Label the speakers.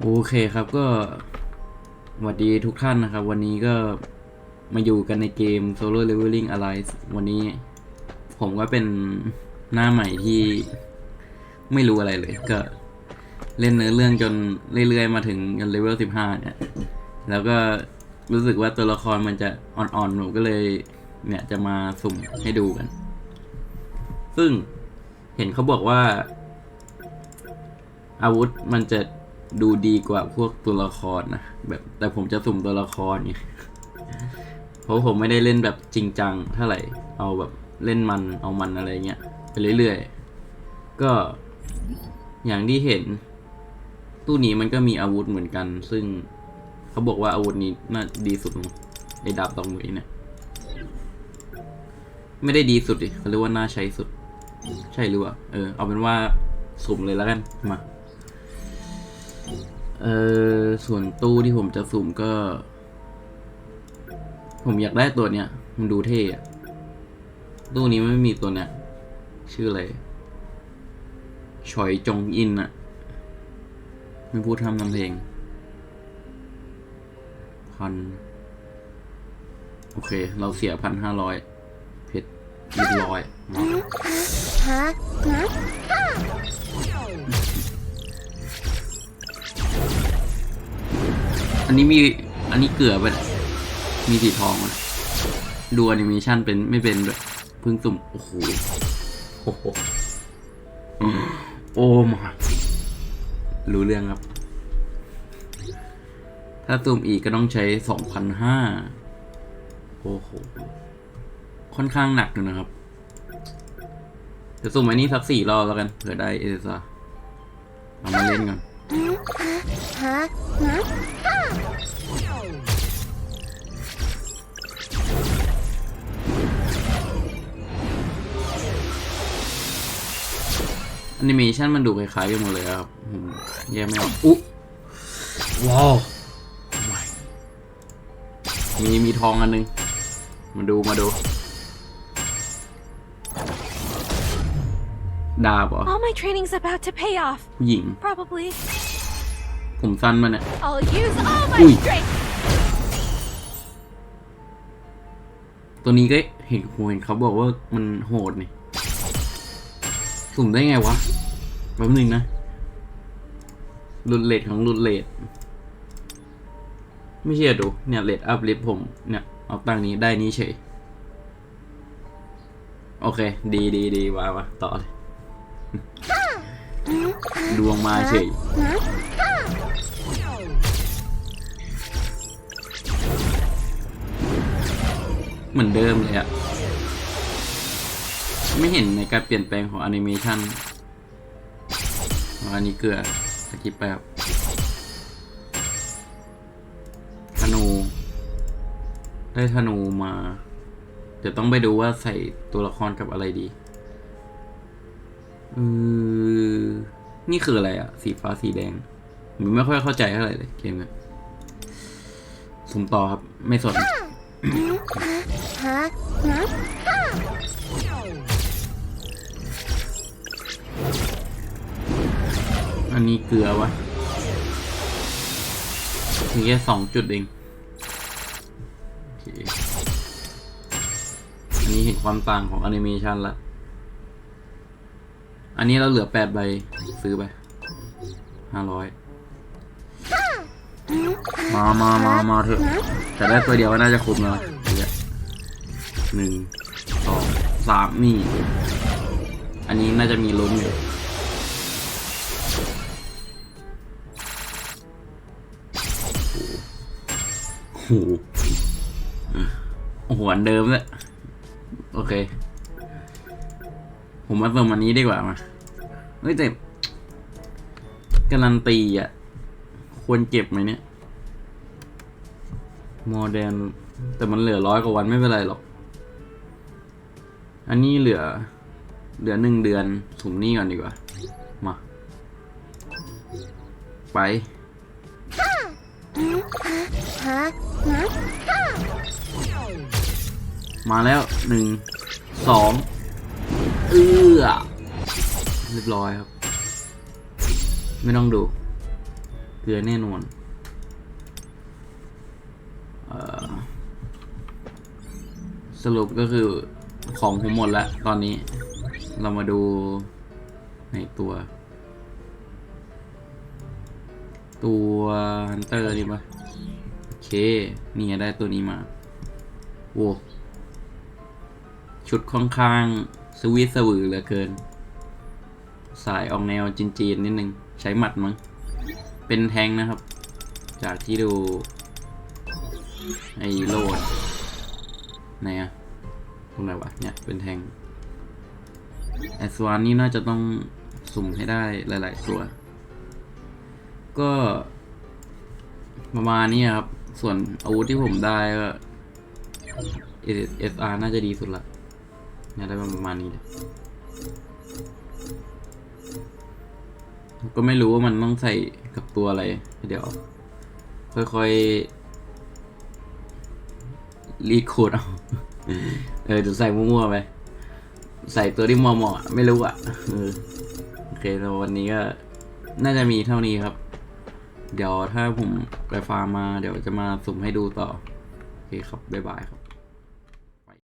Speaker 1: โอเคครับก็สวัสดีทุกท่านนะครับ วันนี้ก็มาอยู่กันในเกม Solo Leveling Alliance วันนี้ผมก็เป็นหน้าใหม่ที่ไม่รู้อะไรเลย ก็เล่นเนื้อเรื่องจนเรื่อยๆ มาถึงจนเลเวล 15 เนี่ย แล้วก็รู้สึกว่าตัวละครมันจะอ่อนๆผมก็เลยเนี่ยจะมาสุ่มให้ดูกัน ซึ่งเห็นเขาบอกว่า อาวุธมันจะ ดูดีกว่าพวกตัวละครนะแบบแต่ผมจะสุ่มตัวละครไงเพราะผมไม่ได้เล่นแบบจริงจังเท่าไหร่ เอาแบบเล่นมันเอามันอะไรเงี้ยไปเรื่อยๆ ก็อย่างที่เห็น ตู้นี้มันก็มีอาวุธเหมือนกัน ซึ่งเขาบอกว่าอาวุธนี้น่าดีสุดไอ้ดาบตองมือเนี่ย ไม่ได้ดีสุดดิเขาเรียกว่าน่าใช้สุด ใช่หรือเปล่าเออเอาเป็นว่าสุ่มเลยแล้วกันมา เออส่วนตู้ที่ผมจะสุ่มก็ ผมอยากได้ตัวเนี้ย มันดูเท่อะตู้นี้ไม่มีตัวเนี้ยชื่ออะไรชอยจงอินอะไม่พูดทำทำเพลงพันโอเค เราเสียพันห้าร้อยเพชรเรียบร้อย อันนี้มี อันนี้เกลือไปนะมีสีทองอะดูแอนิเมชันเป็นไม่เป็นด้วยเพิ่งสุ่ม โอ้โห โอ้โหโอ้มา รู้เรื่องครับ ถ้าซูมอีกก็ต้องใช้สองพันห้าโอ้โห ค่อนข้างหนักอยู่นะครับจะสุ่มอันนี้สักสี่รอบแล้วกันเผื่อได้เอซาเอามาเล่นกัน
Speaker 2: ฮะนะ
Speaker 1: แอนิเมชันมันดูคล้ายๆกันหมดเลยครับอืมแยกไม่ออกอุ๊ว้าวมีมีทองอันนึง มาดูมาดู ดาบเหรอ
Speaker 3: All my training's about to pay off.
Speaker 1: ผู้หญิง
Speaker 3: Probably.
Speaker 1: ผมสั้นมาเนี่ย
Speaker 3: I'll use all my
Speaker 1: Ui.
Speaker 3: strength.
Speaker 1: ตัวนี้ก็เห็นโหเห็นเขาบอกว่ามันโหดนี่สุ่มได้ไงวะแป๊บนึงนะหลุดเลทของหลุดเลทไม่เชื่อดู เนี่ยเลทอัพลิฟผมเนี่ยเอาตั้งนี้ได้นี้เฉย โอเค ดีดีดีวาวะต่อเลย ดวงมาเฉยเหมือนเดิมเลยอะไม่เห็นในการเปลี่ยนแปลงของแอนิเมชันอันนี้เกลือสกิปไปครับธนู ได้ธนูมา เดี๋ยวต้องไปดูว่าใส่ตัวละครกับอะไรดีเออ นี่คืออะไรอะสีฟ้าสีแดงผมไม่ค่อยเข้าใจเท่าไหร่เลยเกมเนี้ยสุ่มต่อครับ ไม่สนอันนี้เกลือวะมีแค่สองจุดเองอันนี้เห็นความต่างของแอนิเมชันละ อันนี้เราเหลือแปดใบซื้อไปห้าร้อยมามามามาเถอะแต่ได้ตัวเดียวก็น่าจะคุ้มแล้วเนี่ยหนึ่งสองสามนี่ อันนี้น่าจะมีลุ้นอยู่โอ้โหโอ้โหอันเดิมเลยโอเค ผมมาเติมอันนี้ดีกว่ามาเฮ้ยแต่การันตีอะ ควรเก็บไหมเนี่ยโมเดลแต่มันเหลือร้อยกว่าวันไม่เป็นไรหรอก อันนี้เหลือ เหลือหนึ่งเดือนถุมนี่ก่อนดีกว่า มา ไปมาแล้วหนึ่งสอง เอื้อเรียบร้อยครับ ไม่ต้องดู เกลือแน่นอนออสรุปก็คือของผมหมดแล้ว ตอนนี้ เรามาดูในตัว ตัวฮันเตอร์ดีปะโอเค นี่ได้ตัวนี้มาโว้ชุดค่อนข้าง สวีทสวือเหลือเกิน สายออกแนวจีนๆนิดนึง ใช้หมัดมั้ง เป็นแทงนะครับ จากที่ดู ไอ้โลดไหนอะตรงไหนวะ เนี่ย เป็นแทงแอสวานนี่น่าจะต้องสุ่มให้ได้หลาย ๆ ตัว ก็ประมาณนี้ครับ ส่วนอาวุธที่ผมได้ก็ SR น่าจะดีสุดละ เนี่ยได้ประมาณนี้เลยก็ไม่รู้ว่ามันต้องใส่กับตัวอะไร เดี๋ยว ค่อยๆ รีดโคดเอา เออเดี๋ยวใส่มั่วๆไป ใส่ตัวที่เหมาะๆไม่รู้อะเออโอเคแล้ววันนี้ก็ น่าจะมีเท่านี้ครับ เดี๋ยวถ้าผมไปฟาร์มมา เดี๋ยวจะมาสุ่มให้ดูต่อ โอเคครับ บ๊ายบายครับ